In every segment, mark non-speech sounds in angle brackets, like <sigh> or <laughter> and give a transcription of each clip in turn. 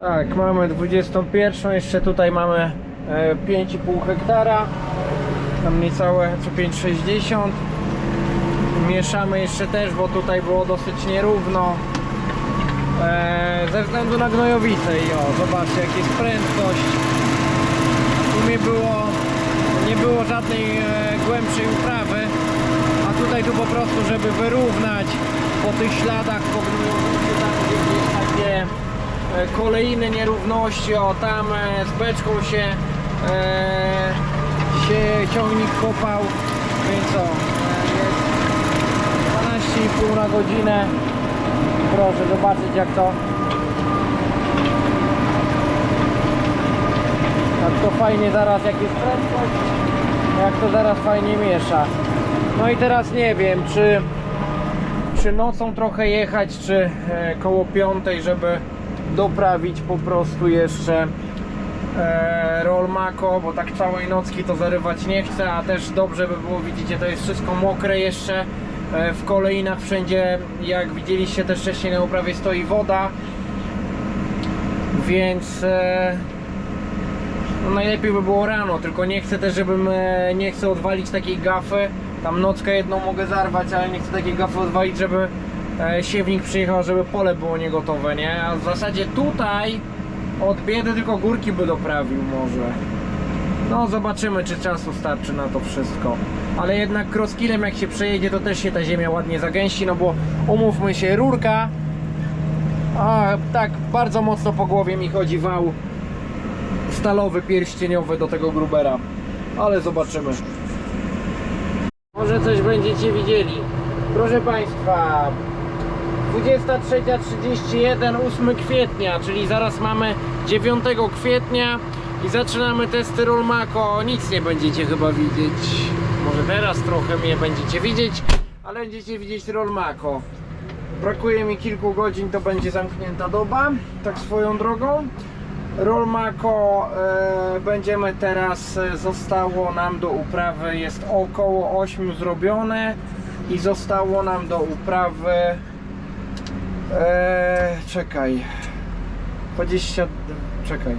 Tak, mamy 21, jeszcze tutaj mamy e, 5,5 hektara, tam niecałe co 5,60. Mieszamy jeszcze też, bo tutaj było dosyć nierówno. E, ze względu na gnojowicę i o, zobaczcie jak jest prędkość. Tu nie było, nie było żadnej e, głębszej uprawy, a tutaj tu po prostu, żeby wyrównać po tych śladach po gnojowicy, tam gdzie gdzieś takie e, kolejne nierówności, o tam e, z beczką się, e, się ciągnik kopał, więc o, e, jest 12,5 na godzinę. Proszę zobaczyć jak to jak to fajnie zaraz jak jest prędkość, jak to zaraz fajnie miesza. No i teraz nie wiem, czy czy nocą trochę jechać, czy e, koło piątej, żeby doprawić po prostu jeszcze e, rolmako, bo tak całej nocki to zarywać nie chcę, a też dobrze by było, widzicie, to jest wszystko mokre jeszcze e, w kolejnach wszędzie, jak widzieliście też wcześniej na uprawie stoi woda, więc e, no najlepiej by było rano, tylko nie chcę też, żebym nie chcę odwalić takiej gafy. Tam nockę jedną mogę zarwać, ale nie chcę takiej gafy odwalić, żeby siewnik przyjechał, żeby pole było niegotowe, nie? A w zasadzie tutaj od biedy tylko górki by doprawił może. No zobaczymy, czy czasu starczy na to wszystko. Ale jednak crosskillem jak się przejedzie, to też się ta ziemia ładnie zagęści, no bo umówmy się, rurka a tak bardzo mocno po głowie mi chodzi wał stalowy, pierścieniowy do tego grubera. Ale zobaczymy. Może coś będziecie widzieli. Proszę Państwa, 23.31, 8 kwietnia, czyli zaraz mamy 9 kwietnia i zaczynamy testy Rolmako. Nic nie będziecie chyba widzieć. Może teraz trochę mnie będziecie widzieć, ale będziecie widzieć Rolmako. Brakuje mi kilku godzin, to będzie zamknięta doba, tak swoją drogą. Rolmako e, będziemy teraz, e, zostało nam do uprawy, jest około 8 zrobione i zostało nam do uprawy, e, czekaj, 20, czekaj,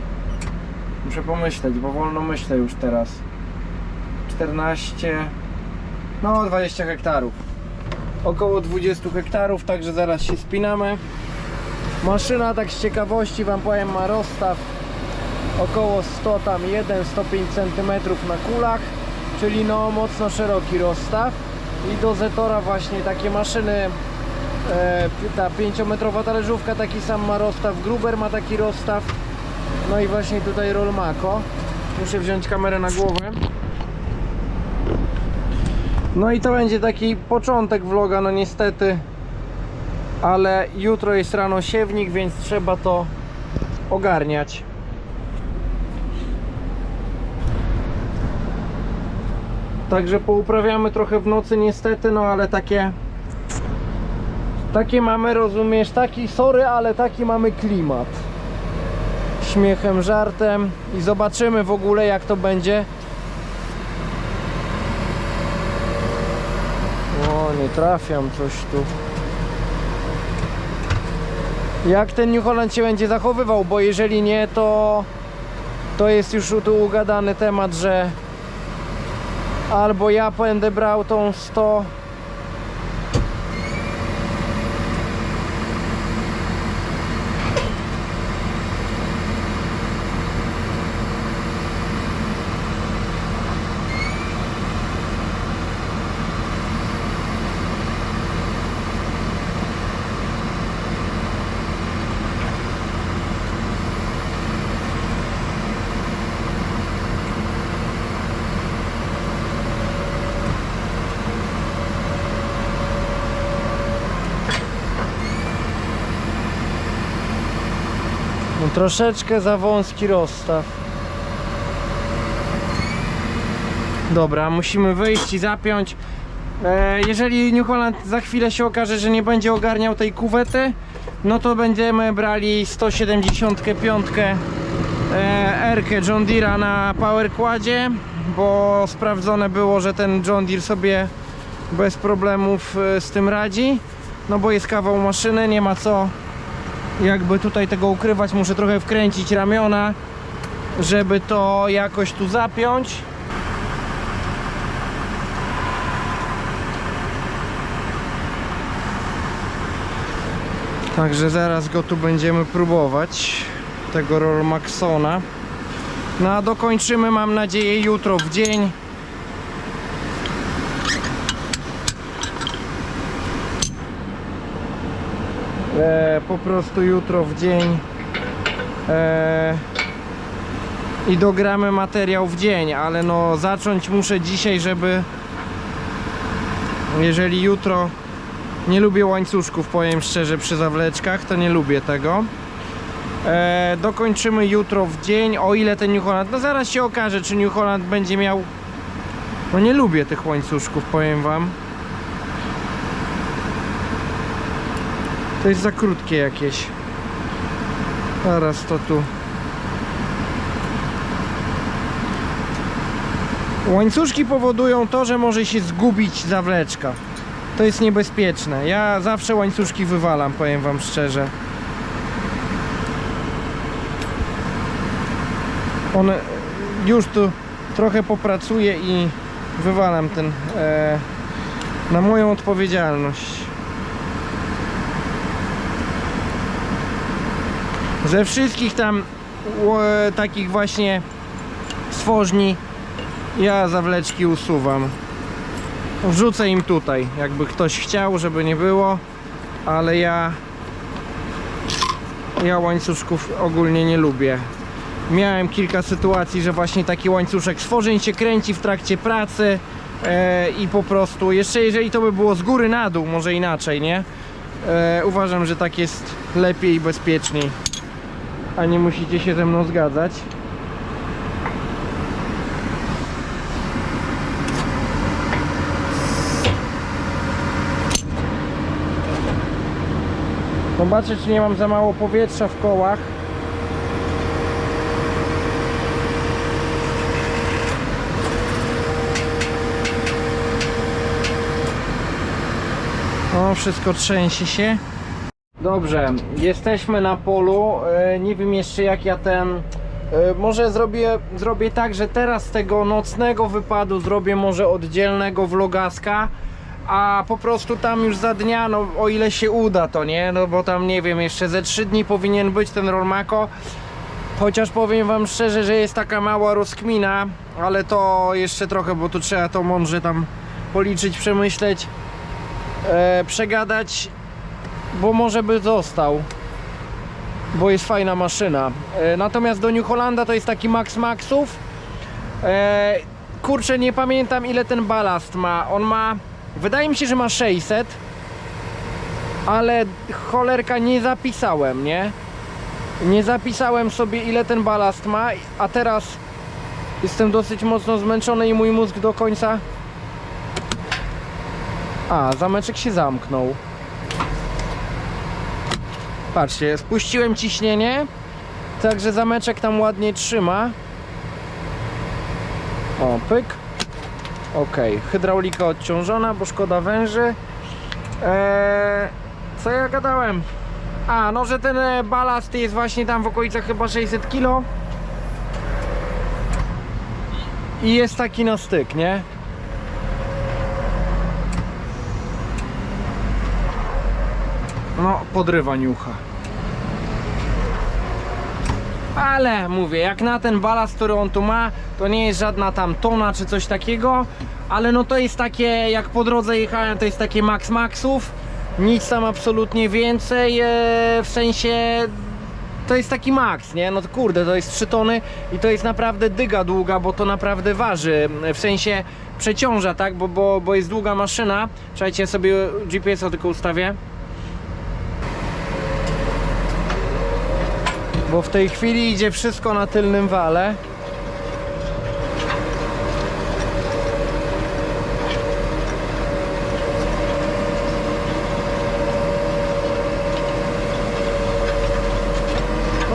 muszę pomyśleć, bo wolno myślę już teraz, 14, no 20 hektarów, około 20 hektarów, także zaraz się spinamy. Maszyna tak z ciekawości wam powiem ma rozstaw około 100 tam 1 105 cm na kulach czyli no mocno szeroki rozstaw. I do Zetora właśnie takie maszyny ta 5 metrowa talerzówka taki sam ma rozstaw Gruber ma taki rozstaw. No i właśnie tutaj Rolmako muszę wziąć kamerę na głowę. No i to będzie taki początek vloga no niestety. Ale jutro jest rano siewnik, więc trzeba to ogarniać. Także pouprawiamy trochę w nocy niestety, no ale takie takie mamy, rozumiesz, taki sorry, ale taki mamy klimat. Śmiechem, żartem i zobaczymy w ogóle jak to będzie. O, nie trafiam coś tu jak ten New Holland się będzie zachowywał, bo jeżeli nie, to to jest już tu ugadany temat, że albo ja będę brał tą 100 No, troszeczkę za wąski rozstaw. Dobra, musimy wyjść i zapiąć. E, jeżeli New Holland za chwilę się okaże, że nie będzie ogarniał tej kuwety, no to będziemy brali 175 e, Erkę John Deere'a na Power Quadzie, bo sprawdzone było, że ten John Deere sobie bez problemów e, z tym radzi. No bo jest kawał maszyny, nie ma co jakby tutaj tego ukrywać, muszę trochę wkręcić ramiona, żeby to jakoś tu zapiąć. Także zaraz go tu będziemy próbować, tego Rollmaxona. No a dokończymy mam nadzieję jutro w dzień. E, po prostu jutro w dzień. E, I dogramy materiał w dzień, ale no zacząć muszę dzisiaj, żeby jeżeli jutro nie lubię łańcuszków, powiem szczerze, przy zawleczkach, to nie lubię tego. E, dokończymy jutro w dzień, o ile ten New Holland, no zaraz się okaże, czy New Holland będzie miał, no nie lubię tych łańcuszków, powiem wam. To jest za krótkie jakieś. Zaraz to tu. Łańcuszki powodują to, że może się zgubić zawleczka. To jest niebezpieczne. Ja zawsze łańcuszki wywalam, powiem wam szczerze. One już tu trochę popracuję i wywalam ten e, na moją odpowiedzialność. Ze wszystkich tam ło- takich właśnie stworzni ja zawleczki usuwam. Wrzucę im tutaj, jakby ktoś chciał, żeby nie było, ale ja ja łańcuszków ogólnie nie lubię. Miałem kilka sytuacji, że właśnie taki łańcuszek stworzeń się kręci w trakcie pracy e, i po prostu, jeszcze jeżeli to by było z góry na dół, może inaczej, nie? E, uważam, że tak jest lepiej i bezpieczniej. A nie musicie się ze mną zgadzać. Zobaczę, czy nie mam za mało powietrza w kołach. O, wszystko trzęsie się. Dobrze, jesteśmy na polu. E, Nie wiem jeszcze jak ja ten. e, Może zrobię, zrobię tak, że teraz z tego nocnego wypadu zrobię może oddzielnego vlogaska, a po prostu tam już za dnia, no o ile się uda to, nie? No bo tam nie wiem, jeszcze ze 3 dni powinien być ten Rolmako. Chociaż powiem wam szczerze, że jest taka mała rozkmina, ale to jeszcze trochę, bo tu trzeba to mądrze tam policzyć, przemyśleć, e, przegadać bo może by został. Bo jest fajna maszyna. E, natomiast do New Hollanda to jest taki Max Maxów. E, kurczę, nie pamiętam ile ten balast ma. On ma. Wydaje mi się, że ma 600. Ale cholerka nie zapisałem, nie? Nie zapisałem sobie ile ten balast ma, a teraz jestem dosyć mocno zmęczony i mój mózg do końca. A, zameczek się zamknął. Patrzcie, spuściłem ciśnienie, także zameczek tam ładnie trzyma. O, pyk. Ok, hydraulika odciążona, bo szkoda węży. Eee, co ja gadałem? A, no, że ten e, balast jest właśnie tam w okolicach chyba 600 kg. I jest taki na styk, nie? No, podrywa niucha. Ale mówię, jak na ten balast, który on tu ma, to nie jest żadna tam tona czy coś takiego, ale no to jest takie, jak po drodze jechałem, to jest takie max maxów, nic tam absolutnie więcej, e, w sensie to jest taki max, nie? No kurde, to jest 3 tony i to jest naprawdę dyga długa, bo to naprawdę waży, w sensie przeciąża, tak? Bo, bo, bo jest długa maszyna. Czekajcie, sobie GPS-a tylko ustawię. Bo w tej chwili idzie wszystko na tylnym wale.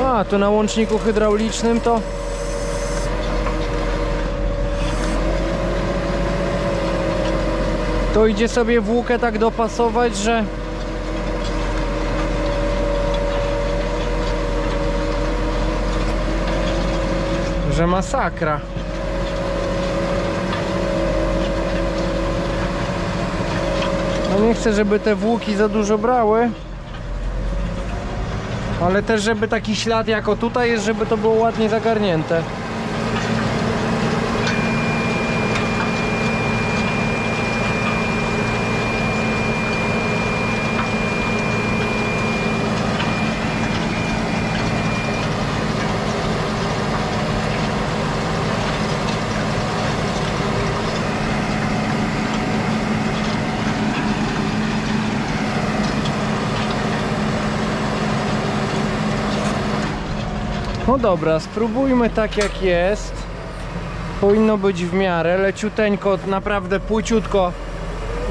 A, tu na łączniku hydraulicznym to to idzie sobie włókę tak dopasować, że że masakra. No nie chcę, żeby te włóki za dużo brały. Ale też, żeby taki ślad jako tutaj jest, żeby to było ładnie zagarnięte. No dobra, spróbujmy tak jak jest. Powinno być w miarę, leciuteńko, naprawdę płyciutko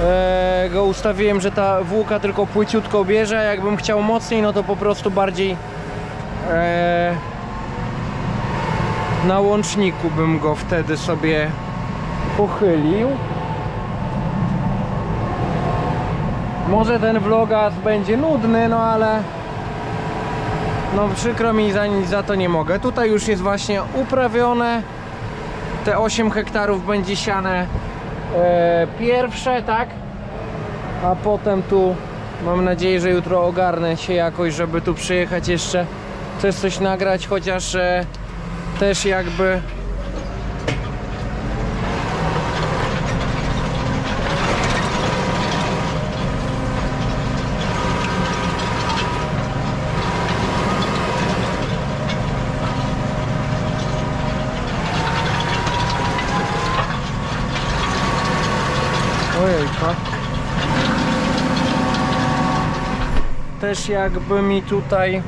e, go ustawiłem, że ta włóka tylko płyciutko bierze, a jakbym chciał mocniej, no to po prostu bardziej e, na łączniku bym go wtedy sobie pochylił. Może ten vlogas będzie nudny, no ale no przykro mi, za, za to nie mogę. Tutaj już jest właśnie uprawione. Te 8 hektarów będzie siane e, pierwsze, tak? A potem tu mam nadzieję, że jutro ogarnę się jakoś, żeby tu przyjechać jeszcze też coś nagrać, chociaż e, też jakby Też jakby mi tutaj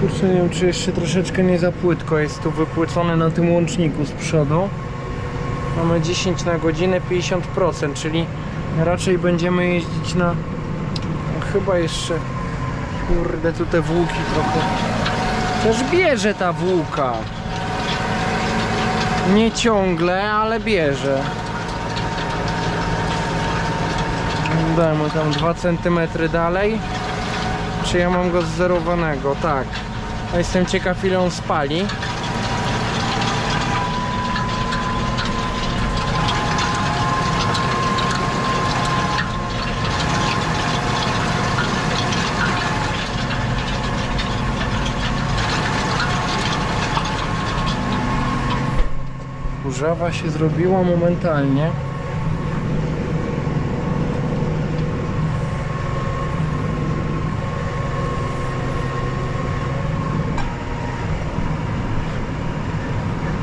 Kurczę, nie wiem czy jeszcze troszeczkę nie za płytko jest tu wypłycone na tym łączniku z przodu. Mamy 10 na godzinę 50%, czyli raczej będziemy jeździć na chyba jeszcze kurde tu te włóki trochę też bierze ta włóka nie ciągle, ale bierze dajmy tam 2 cm dalej czy ja mam go zzerowanego? Tak. A jestem ciekaw ile on spali. Kurzawa się zrobiła momentalnie.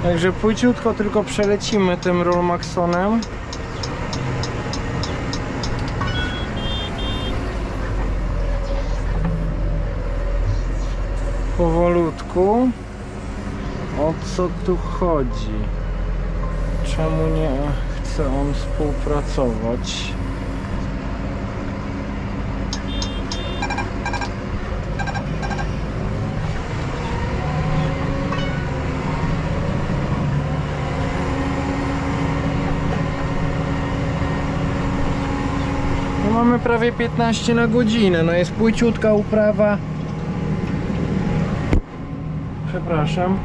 Także płyciutko tylko przelecimy tym Rollmaxonem. Powolutku. O co tu chodzi? Czemu nie chce on współpracować? No mamy prawie 15 na godzinę, no jest płyciutka uprawa. Przepraszam.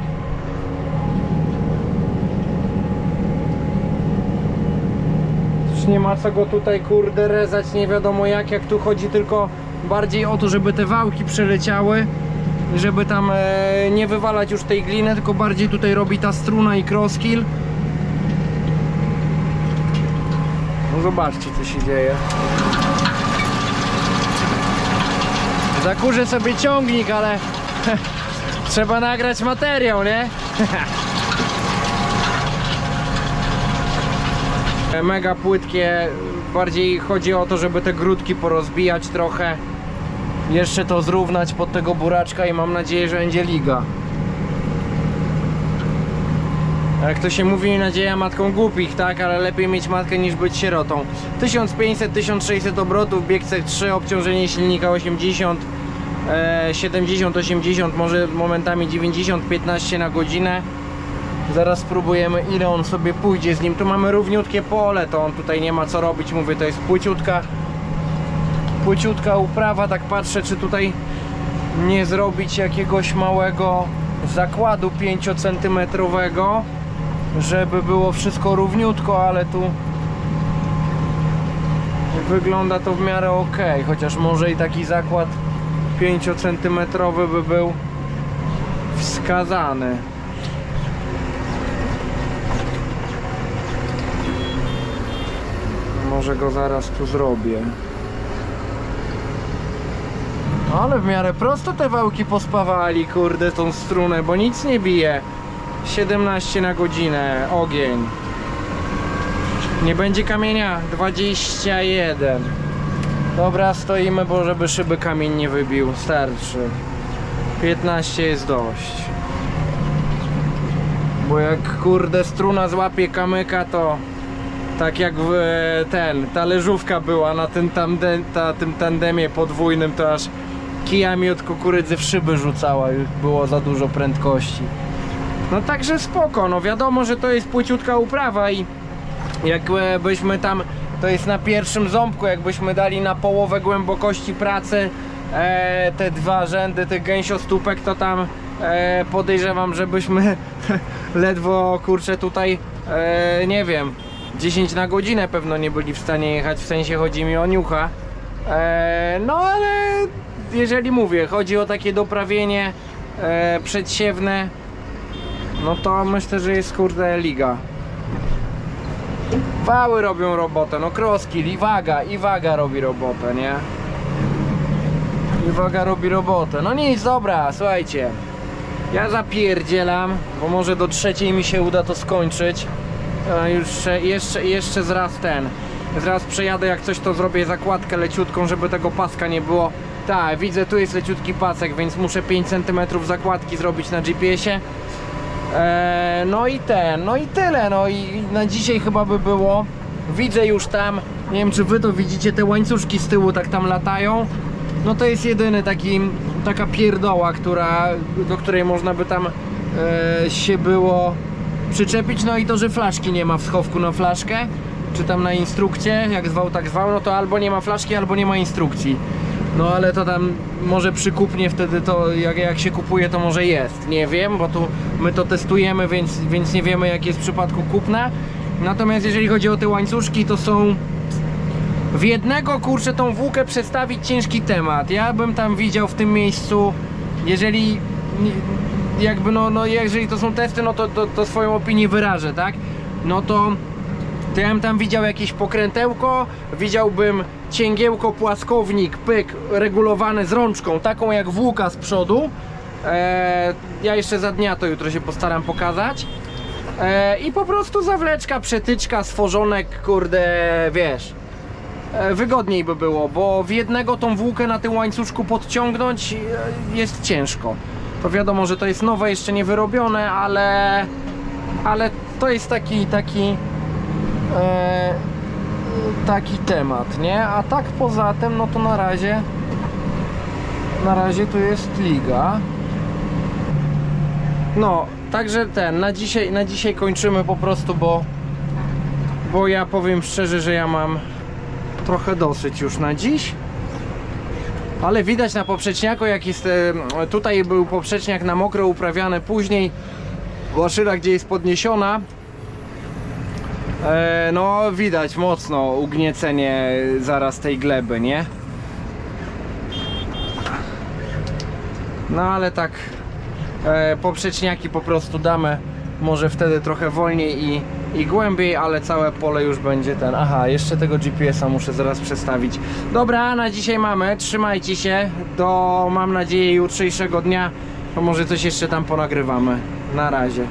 Nie ma co go tutaj kurde rezać nie wiadomo jak, jak tu chodzi tylko bardziej o to, żeby te wałki przeleciały żeby tam e, nie wywalać już tej gliny, tylko bardziej tutaj robi ta struna i crosskill No zobaczcie co się dzieje. Zakurzę sobie ciągnik, ale <laughs> trzeba nagrać materiał, nie? <laughs> Mega płytkie, bardziej chodzi o to, żeby te grudki porozbijać trochę. Jeszcze to zrównać pod tego buraczka i mam nadzieję, że będzie liga. Jak to się mówi, nadzieja matką głupich, tak? Ale lepiej mieć matkę niż być sierotą. 1500-1600 obrotów, bieg C3, obciążenie silnika 80. e, 70, 80, może momentami 90, 15 na godzinę. Zaraz spróbujemy ile on sobie pójdzie z nim. Tu mamy równiutkie pole, to on tutaj nie ma co robić. Mówię, to jest płyciutka, płyciutka uprawa. Tak patrzę, czy tutaj nie zrobić jakiegoś małego zakładu 5 centymetrowego, żeby było wszystko równiutko, ale tu wygląda to w miarę ok, chociaż może i taki zakład 5 centymetrowy by był wskazany. Może go zaraz tu zrobię. Ale w miarę prosto te wałki pospawali, kurde, tą strunę, bo nic nie bije. 17 na godzinę, ogień. Nie będzie kamienia, 21. Dobra, stoimy, bo żeby szyby kamień nie wybił, starczy. 15 jest dość. Bo jak kurde struna złapie kamyka, to tak jak w, e, ten, ta leżówka była na tym, ta, tym tandemie podwójnym, to aż kijami od kukurydzy w szyby rzucała, już było za dużo prędkości. No także spoko, no wiadomo, że to jest płyciutka uprawa i jakbyśmy tam, to jest na pierwszym ząbku, jakbyśmy dali na połowę głębokości pracy e, te dwa rzędy tych gęsiostópek, to tam e, podejrzewam, żebyśmy <laughs> ledwo, kurczę, tutaj, e, nie wiem, 10 na godzinę pewno nie byli w stanie jechać, w sensie chodzi mi o niucha. E, no ale jeżeli mówię, chodzi o takie doprawienie e, przedsiewne, no to myślę, że jest kurde liga. Wały robią robotę, no kroski, i waga, i waga robi robotę, nie? I waga robi robotę. No nic, dobra, słuchajcie. Ja zapierdzielam, bo może do trzeciej mi się uda to skończyć. Już jeszcze, jeszcze zraz ten. Zaraz przejadę, jak coś to zrobię zakładkę leciutką, żeby tego paska nie było. Tak, widzę, tu jest leciutki pasek, więc muszę 5 cm zakładki zrobić na GPS-ie. Eee, no i ten, no i tyle, no i na dzisiaj chyba by było. Widzę już tam, nie wiem czy wy to widzicie, te łańcuszki z tyłu tak tam latają. No to jest jedyny taki, taka pierdoła, która, do której można by tam e, się było przyczepić. No i to, że flaszki nie ma w schowku na flaszkę, czy tam na instrukcie, jak zwał tak zwał, no to albo nie ma flaszki, albo nie ma instrukcji. No ale to tam może przy kupnie wtedy to jak, jak się kupuje to może jest, nie wiem, bo tu my to testujemy, więc, więc nie wiemy jak jest w przypadku kupna. Natomiast jeżeli chodzi o te łańcuszki to są w jednego kurczę tą włókę przedstawić ciężki temat. Ja bym tam widział w tym miejscu, jeżeli jakby no, no jeżeli to są testy, no to, to, to swoją opinię wyrażę, tak? No to to ja bym tam widział jakieś pokrętełko, widziałbym cięgiełko, płaskownik, pyk, regulowany z rączką, taką jak włóka z przodu. Eee, ja jeszcze za dnia to jutro się postaram pokazać. Eee, I po prostu zawleczka, przetyczka, stworzonek, kurde, wiesz. E, wygodniej by było, bo w jednego tą włókę na tym łańcuszku podciągnąć e, jest ciężko. To wiadomo, że to jest nowe, jeszcze nie wyrobione, ale ale to jest taki taki e, taki temat, nie? A tak poza tym, no to na razie na razie tu jest liga. No, także ten, na dzisiaj, na dzisiaj kończymy po prostu, bo bo ja powiem szczerze, że ja mam trochę dosyć już na dziś. Ale widać na poprzeczniaku, jak jest. E, tutaj był poprzeczniak na mokro uprawiany, później waszyra, gdzie jest podniesiona. E, no, widać mocno ugniecenie zaraz tej gleby, nie? No ale tak e, poprzeczniaki po prostu damy może wtedy trochę wolniej i, i głębiej, ale całe pole już będzie ten. Aha, jeszcze tego GPS-a muszę zaraz przestawić. Dobra, na dzisiaj mamy. Trzymajcie się. Do mam nadzieję jutrzejszego dnia. To może coś jeszcze tam ponagrywamy. Na razie.